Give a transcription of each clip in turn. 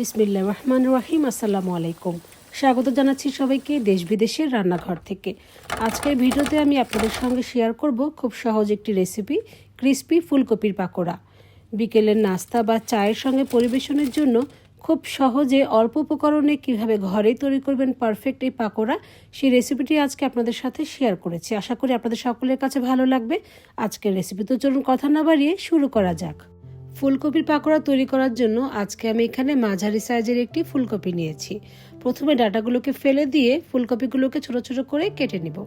বিসমিল্লা রহমান রাহিম, আসসালামু আলাইকুম। স্বাগত জানাচ্ছি সবাইকে দেশ বিদেশের রান্নাঘর থেকে। আজকের ভিডিওতে আমি আপনাদের সঙ্গে শেয়ার করব খুব সহজ একটি রেসিপি ক্রিস্পি ফুলকপির পাকোড়া। বিকেলের নাস্তা বা চায়ের সঙ্গে পরিবেশনের জন্য খুব সহজে অল্প উপকরণে কীভাবে ঘরেই তৈরি করবেন পারফেক্ট এই পাকোড়া, সেই রেসিপিটি আজকে আপনাদের সাথে শেয়ার করেছি। আশা করি আপনাদের সকলের কাছে ভালো লাগবে। আজকের রেসিপি তো চলুন কথা না বাড়িয়ে শুরু করা যাক। ফুলকপির পাকোড়া তৈরি করার জন্য আজকে আমি এখানে মাঝারি সাইজের একটি ফুলকপি নিয়েছি। প্রথমে ডাটাগুলোকে ফেলে দিয়ে ফুলকপিগুলোকে ছোট ছোট করে কেটে নিব।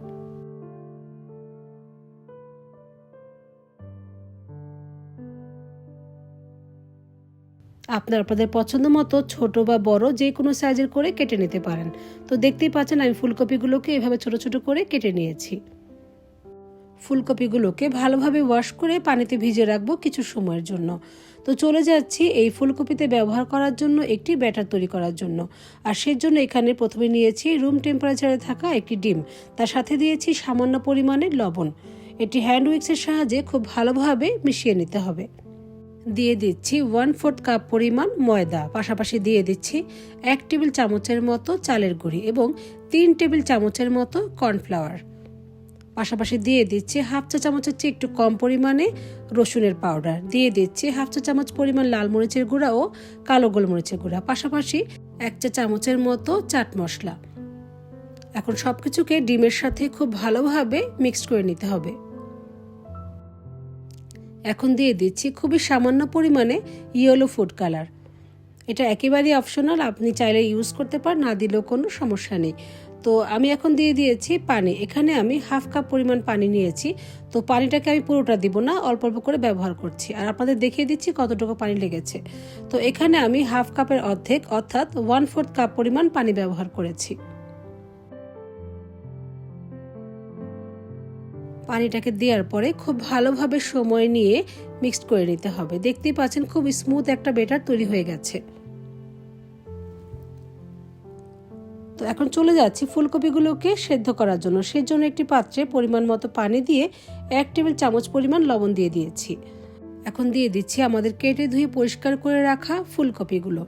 আপনার আপনাদের পছন্দ মতো ছোট বা বড় যে কোনো সাইজের করে কেটে নিতে পারেন। তো দেখতেই পাচ্ছেন আমি ফুলকপিগুলোকে এভাবে ছোট ছোট করে কেটে নিয়েছি। ফুলকপিগুলোকে ভালোভাবে ওয়াশ করে পানিতে ভিজে রাখব কিছু সময়ের জন্য। তো চলে যাচ্ছি এই ফুলকপিতে ব্যবহার করার জন্য একটি ব্যাটার তৈরি করার জন্য। আর সেজন্য এখানে প্রথমে নিয়েছি রুম টেম্পারেচারে থাকা একটি ডিম। তার সাথে দিয়েছি সামান্য পরিমাণে লবণ। এটি হ্যান্ড উইক্সের সাহায্যে খুব ভালোভাবে মিশিয়ে নিতে হবে। দিয়ে দিচ্ছি ওয়ান ফোর্থ কাপ পরিমাণ ময়দা। পাশাপাশি দিয়ে দিচ্ছি এক টেবিল চামচের মতো চালের গুঁড়ি এবং তিন টেবিল চামচের মতো কর্নফ্লাওয়ার পাশাপাশি দিয়ে দিচ্ছি হাফ চা চামচ হচ্ছে একটু কম পরিমাণে রসুনের পাউডার। দিয়ে দিচ্ছি হাফ চা চামচ পরিমাণ লাল মরিচের গুঁড়া ও কালো গোলমরিচের গুঁড়া, পাশাপাশি এক চা চামচের মতো চাট মশলা। এখন সব কিছুকে ডিমের সাথে খুব ভালোভাবে মিক্সড করে নিতে হবে। এখন দিয়ে দিচ্ছি খুবই সামান্য পরিমাণে ইয়েলো ফুড কালার। এটা একেবারেই অপশনাল আপনি চাইলে ইউজ করতে পারেন না দিলেও কোনো সমস্যা নেই। তো আমি এখন দিয়ে দিয়েছি পানি। এখানে আমি হাফ কাপ পরিমাণ পানি নিয়েছি। তো পানিটাকে আমি পুরোটা দিব না, অল্প অল্প করে ব্যবহার করছি। আর আপনাদের দেখিয়ে দিচ্ছি কতটুকু পানি লেগেছে। তো এখানে আমি হাফ কাপের অর্ধেক, অর্থাৎ ওয়ান ফোর্থ কাপ পরিমাণ পানি ব্যবহার করেছি। পানিটাকে দেওয়ার পরে খুব ভালোভাবে সময় নিয়ে মিক্সড করে নিতে হবে। দেখতেই পাচ্ছেন খুব স্মুথ একটা বেটার তৈরি হয়ে গেছে। তো এখন চলে যাচ্ছি ফুলকপিগুলোকে সেদ্ধ করার জন্য। সেই জন্য একটি পাত্রে পরিমাণ মতো পানি দিয়ে এক টেবিল চামচ পরিমাণ লবণ দিয়ে দিয়েছি। এখন দিয়ে দিচ্ছি আমাদের কেটে ধুয়ে পরিষ্কার করে রাখা ফুলকপিগুলো।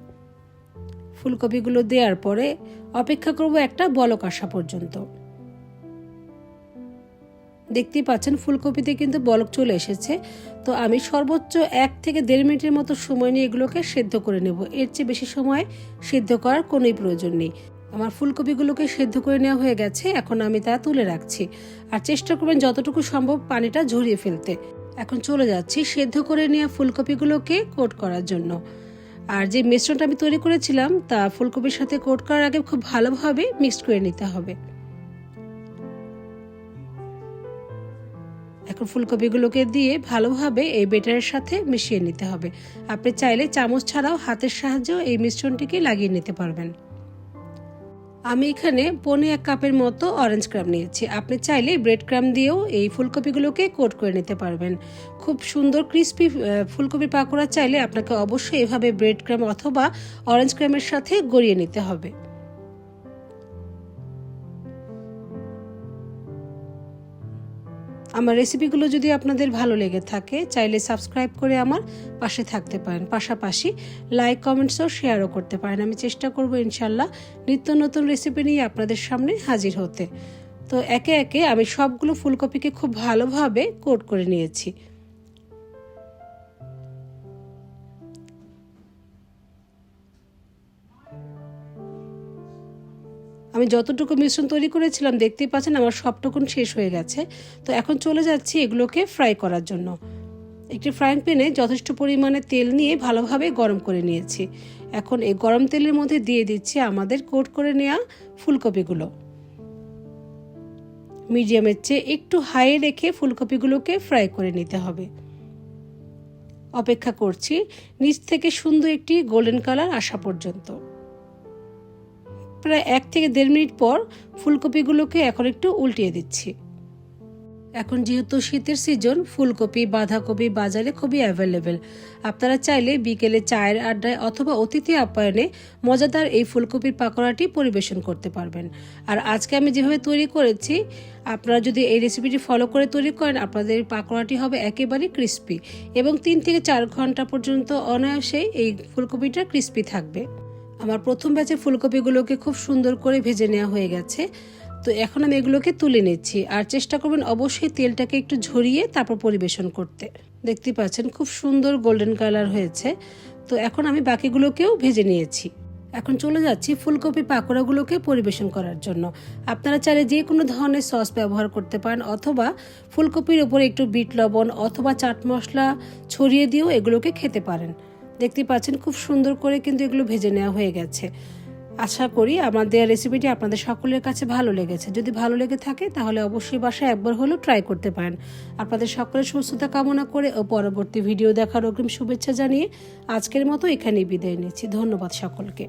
ফুলকপিগুলো দেওয়ার পরে অপেক্ষা করব একটা বলক আসা পর্যন্ত। দেখতেই পাচ্ছেন ফুলকপিতে কিন্তু বলক চলে এসেছে। তো আমি সর্বোচ্চ এক থেকে দেড় মিনিটের মতো সময় নিয়ে এগুলোকে সেদ্ধ করে নেব। এর চেয়ে বেশি সময় সেদ্ধ করার কোনোই প্রয়োজন নেই। আমার ফুলকপিগুলোকে সেদ্ধ করে নেওয়া হয়ে গেছে, এখন আমি তা তুলে রাখছি। আর চেষ্টা করবেন যতটুকু সম্ভব পানিটা ঝরিয়ে ফেলতে। এখন চলে যাচ্ছি সেদ্ধ করে নেওয়া ফুলকপিগুলোকে কোট করার জন্য। আর যে মিশ্রণটা আমি তৈরি করেছিলাম, তা ফুলকপির সাথে কোট করার আগে খুব ভালোভাবে মিক্সড করে নিতে হবে। এখন ফুলকপিগুলোকে দিয়ে ভালোভাবে এই বেটারের সাথে মিশিয়ে নিতে হবে। আপনি চাইলে চামচ ছাড়াও হাতের সাহায্যেও এই মিশ্রণটিকে লাগিয়ে নিতে পারবেন। আমি এখানে পনে এক কাপের মতো অরেঞ্জ ক্রাম নিয়েছি। আপনি চাইলে ব্রেড ক্রাম দিয়েও এই ফুলকপিগুলোকে কোট করে নিতে পারবেন। খুব সুন্দর ক্রিস্পি ফুলকপি পাকোড়া চাইলে আপনাকে অবশ্যই এভাবে ব্রেড ক্রাম অথবা অরেঞ্জ ক্রামের সাথে গড়িয়ে নিতে হবে। আমার রেসিপিগুলো যদি আপনাদের ভালো লেগে থাকে, চাইলে সাবস্ক্রাইব করে আমার পাশে থাকতে পারেন। পাশাপাশি লাইক কমেন্টসও শেয়ারও করতে পারেন। আমি চেষ্টা করব ইনশাল্লাহ নিত্য নতুন রেসিপি নিয়ে আপনাদের সামনে হাজির হতে। তো একে একে আমি সবগুলো ফুলকপিকে খুব ভালোভাবে কোট করে নিয়েছি। আমি যতটুকু মিশ্রণ তৈরি করেছিলাম, দেখতেই পাচ্ছেন আমার সবটুকুন শেষ হয়ে গেছে। তো এখন চলে যাচ্ছি এগুলোকে ফ্রাই করার জন্য। একটি ফ্রাইং প্যানে যথেষ্ট পরিমাণে তেল নিয়ে ভালোভাবে গরম করে নিয়েছি। এখন এই গরম তেলের মধ্যে দিয়ে দিচ্ছি আমাদের কোট করে নেওয়া ফুলকপিগুলো। মিডিয়ামের চেয়ে একটু হাই রেখে ফুলকপিগুলোকে ফ্রাই করে নিতে হবে। অপেক্ষা করছি, নিচ থেকে সুন্দর একটি গোল্ডেন কালার আসা পর্যন্ত। প্রায় এক থেকে দেড় মিনিট পর ফুলকপিগুলোকে এখন একটু উল্টিয়ে দিচ্ছি। এখন যেহেতু শীতের সিজন, ফুলকপি, বাঁধাকপি বাজারে খুবই অ্যাভেলেবেল আপনারা চাইলে বিকেলে চায়ের আড্ডায় অথবা অতিথি আপ্যায়নে মজাদার এই ফুলকপির পাকোড়াটি পরিবেশন করতে পারবেন। আর আজকে আমি যেভাবে তৈরি করেছি, আপনারা যদি এই রেসিপিটি ফলো করে তৈরি করেন, আপনাদের পাকোড়াটি হবে একেবারে ক্রিস্পি এবং তিন থেকে চার ঘণ্টা পর্যন্ত অনায়াসেই এই ফুলকপিটা ক্রিস্পি থাকবে। আমার প্রথম ব্যাচে ফুলকপিগুলোকে খুব সুন্দর করে ভেজে নেওয়া হয়ে গেছে। তো এখন আমি এগুলোকে তুলে নিচ্ছি। আর চেষ্টা করবেন অবশ্যই তেলটাকে একটু ঝরিয়ে তারপর পরিবেশন করতে। দেখতে পাচ্ছেন খুব সুন্দর গোল্ডেন কালার হয়েছে। তো এখন আমি বাকিগুলোকেও ভেজে নিয়েছি। এখন চলে যাচ্ছি ফুলকপি পাকোড়াগুলোকে পরিবেশন করার জন্য। আপনারা চাইলে যে কোনো ধরনের সস ব্যবহার করতে পারেন অথবা ফুলকপির ওপরে একটু বিট লবণ অথবা চাট মশলা ছড়িয়ে দিয়েও এগুলোকে খেতে পারেন। দেখতে পাচ্ছেন, খুব সুন্দর করে কিন্তু এগুলো ভেজে নেওয়া হয়ে গেছে। আশা করি আমাদের রেসিপিটি আপনাদের সকলের কাছে ভালো লেগেছে। যদি ভালো লেগে থাকে, তাহলে অবশ্যই বাসায় একবার হলেও ট্রাই করতে পারেন। আপনাদের সকলের সুস্থতা কামনা করে ও পরবর্তী ভিডিও দেখার অগ্রিম শুভেচ্ছা জানিয়ে আজকের মতো এখানেই বিদায় নিচ্ছি। ধন্যবাদ সকলকে।